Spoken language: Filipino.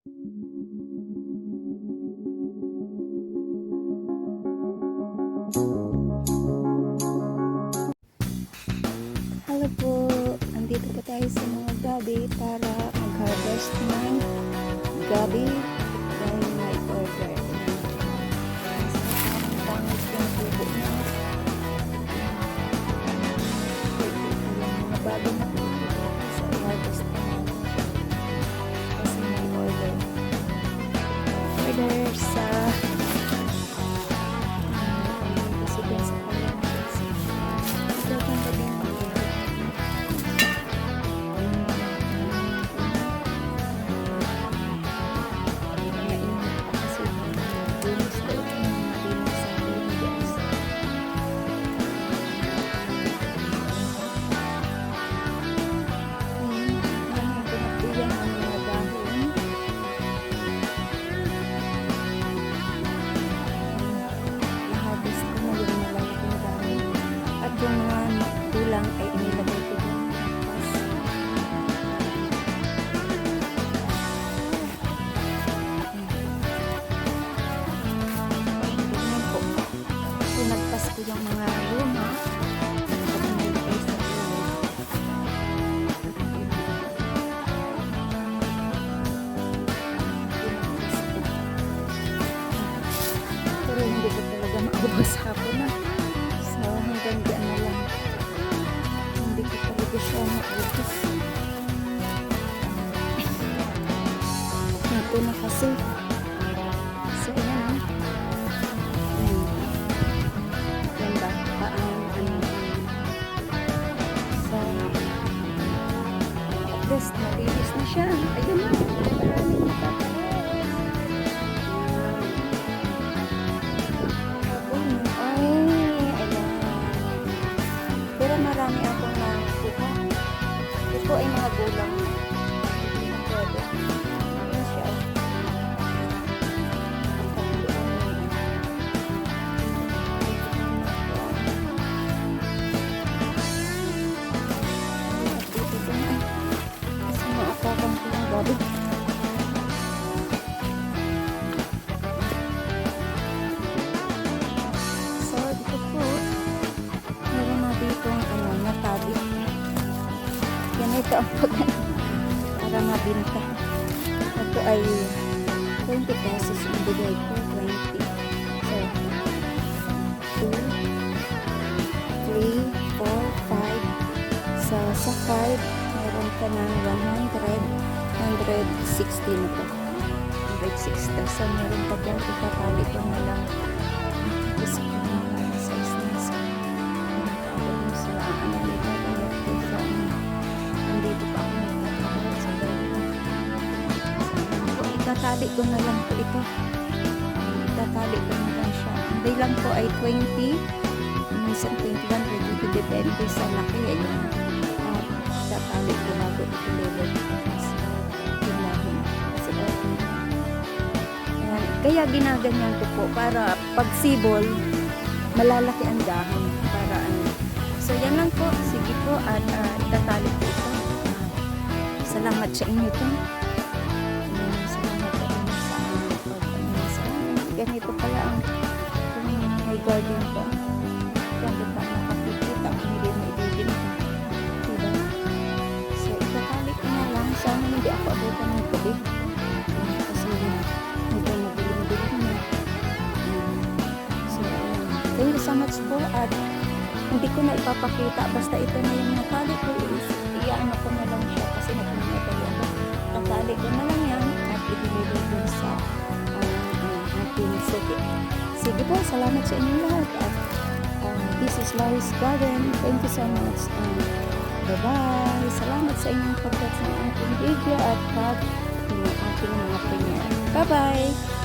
Hello po! Andito po tayo sa mga gabi para mag-harvest ng gabi hapon na. So hanggang diyan na lang. Hindi ko talaga siya maubos. Ito na kasi. Ito ay mga gulang. Pwede. Ayan siya. Dito ko na. Kasi maapakan ko ng gabi. Ang pag para mabinta. Ito ay 20 pesos ang bigay ko, 20. So, 2, 3, 4, 5. So, sa 5, meron ka ng 100, 160 na po. 160. So, meron pa dyan, ipapali ko na lang. Kasi size na sa ako dun sa ano dito itatali ko na lang po ito. Itatali ko na lang siya. Ang bilang ko ay 20, minsan 21, 22, depende sa laki. Ayan. At itatali ko bago. Kasi, okay. Ayan. Kaya ginaganyan ko po para pag sibol, malalaki ang dahon para ano. So yan lang po. Sige po at uh, itatali ko ito. Ah, salamat sa inyo po. Gabi. Kasi mabiling-biling na. Ayan. So, ayan. thank you so much po at hindi ko na ipapakita basta ito na yung natali ko is iyaano ko na lang siya kasi nagmamadali ako natali ko na lang yan at ibibigay dun sa um, uh, ating sige sige po salamat sa inyo lahat at um, this is Larry's Garden thank you so much and bye bye salamat sa inyong pagkat sa ating video at pag bye bye